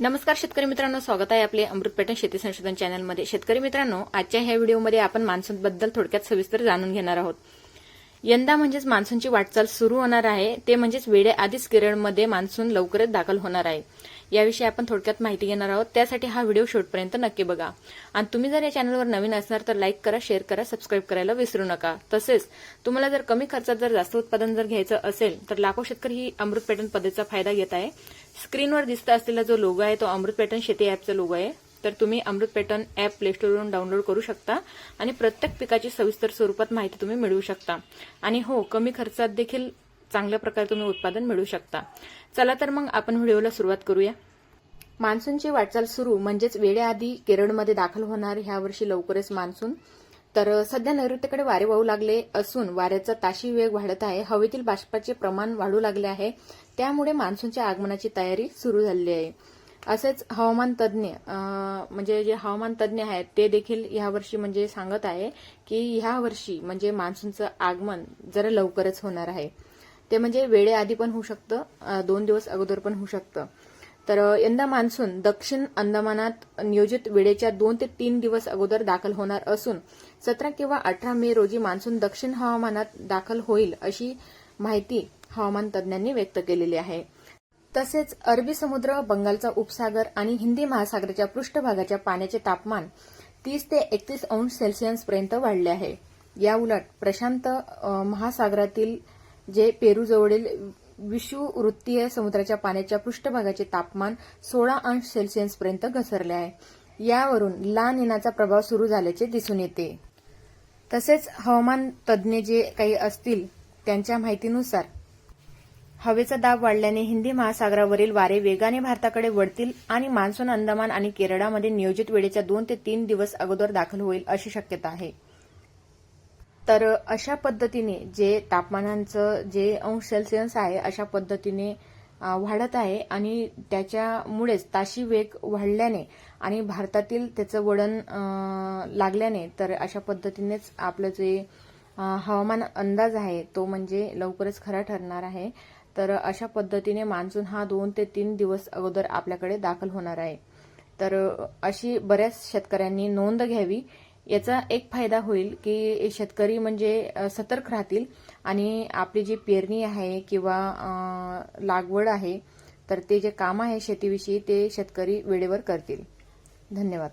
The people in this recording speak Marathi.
नमस्कार शेतकरी मित्रांनो स्वागत आहे आपले अमृत पॅटर्न शेती संशोधन चॅनलमध्ये. शेतकरी मित्रांनो आजच्या ह्या व्हिडिओमध्ये आपण मान्सूनबद्दल थोडक्यात सविस्तर जाणून घेणार आहोत. यंदा म्हणजेच मान्सूनची वाटचाल सुरू होणार आहे. ते म्हणजेच वेळेआधीच केरळमध्ये मान्सून लवकरच दाखल होणार आहे. याविषयी आपण थोडक्यात माहिती घेणार आहोत. त्यासाठी हा व्हिडिओ शेवटपर्यंत नक्की बघा. आणि तुम्ही जर या चॅनलवर नवीन असणार तर लाईक करा शेअर करा सबस्क्राईब करायला विसरू नका. तसेच तुम्हाला जर कमी खर्चात जर जास्त उत्पादन जर घ्यायचं असेल तर लाखो शेतकरी ही अमृत पॅटर्न पद्धतीचा फायदा घेत आहे. स्क्रीनवर दिसत असलेला जो लोगो आहे तो अमृत पॅटर्न शेती ॲपचा लोगो आहे. तर तुम्ही अमृत पॅटर्न ॲप प्ले स्टोरवरून डाउनलोड करू शकता. आणि प्रत्येक पिकाची सविस्तर स्वरूपात माहिती तुम्ही मिळवू शकता. आणि हो कमी खर्चात देखील चांगल्या प्रकारे तुम्ही उत्पादन मिळू शकता. चला तर मग आपण व्हिडिओला सुरुवात करूया. मान्सूनची वाटचाल सुरू म्हणजेच वेळेआधी केरळमध्ये दाखल होणार ह्या वर्षी लवकरच मान्सून. तर सध्या नैऋत्येकडे वारे वाहू लागले असून वाऱ्याचा ताशी वेग वाढत आहे हवेतील बाष्पाचे प्रमाण वाढू लागले आहे त्यामुळे मान्सूनच्या आगमनाची तयारी सुरू झालेली आहे. असेच हवामान तज्ज्ञ म्हणजे जे हवामान तज्ज्ञ आहेत ते देखील यावर्षी म्हणजे सांगत आहे की ह्या वर्षी म्हणजे मान्सूनचं आगमन जरा लवकरच होणार आहे. ते म्हणजे वेळेआधी पण होऊ शकतं दोन दिवस अगोदर पण होऊ शकतं. तर यंदा मान्सून दक्षिण अंदमानात नियोजित वेळेच्या दोन ते तीन दिवस अगोदर दाखल होणार असून सतरा किंवा अठरा मे रोजी मान्सून दक्षिण हवामानात दाखल होईल अशी माहिती हवामान तज्ज्ञांनी व्यक्त केलेली आहे. तसेच अरबी समुद्र बंगालचा उपसागर आणि हिंदी महासागराच्या पृष्ठभागाच्या पाण्याचे तापमान तीस ते एकतीस अंश सेल्सिअस पर्यंत वाढले आहे. याउलट प्रशांत महासागरातील जे पेरूजवळील विषुवृत्तीय समुद्राच्या पाण्याच्या पृष्ठभागाचे तापमान सोळा अंश सेल्सिअसपर्यंत घसरले आहे. यावरून ला निनाचा प्रभाव सुरू झाल्याचे दिसून येते. तसेच हवामान तज्ज्ञ जे काही असतील त्यांच्या माहितीनुसार हवेचा दाब वाढल्याने हिंदी महासागरावरील वारे वेगाने भारताकडे वळतील आणि मान्सून अंदमान आणि केरळामध्ये नियोजित वेळेच्या दोन ते तीन दिवस अगोदर दाखल होईल अशी शक्यता आहे. तर अशा पद्धतीने जे तापमानांचं जे अंश सेल्सिअस आहे अशा पद्धतीने वाढत आहे आणि त्याच्यामुळेच ताशी वेग वाढल्याने आणि भारतातील त्याचं वळण लागल्याने तर अशा पद्धतीनेच आपलं जे हवामान अंदाज आहे तो म्हणजे लवकरच खरा ठरणार आहे. तर अशा पद्धतीने मान्सून हा दोन ते तीन दिवस अगोदर आपल्याकडे दाखल होणार आहे. तर अशी बऱ्याच शेतकऱ्यांनी नोंद घ्यावी याचा एक फायदा होईल की शेतकरी म्हणजे सतर्क राहतील आणि आपली जी पेरणी आहे किंवा लागवड आहे तर ते जे काम आहे शेतीविषयी ते शेतकरी वेळेवर करतील. धन्यवाद.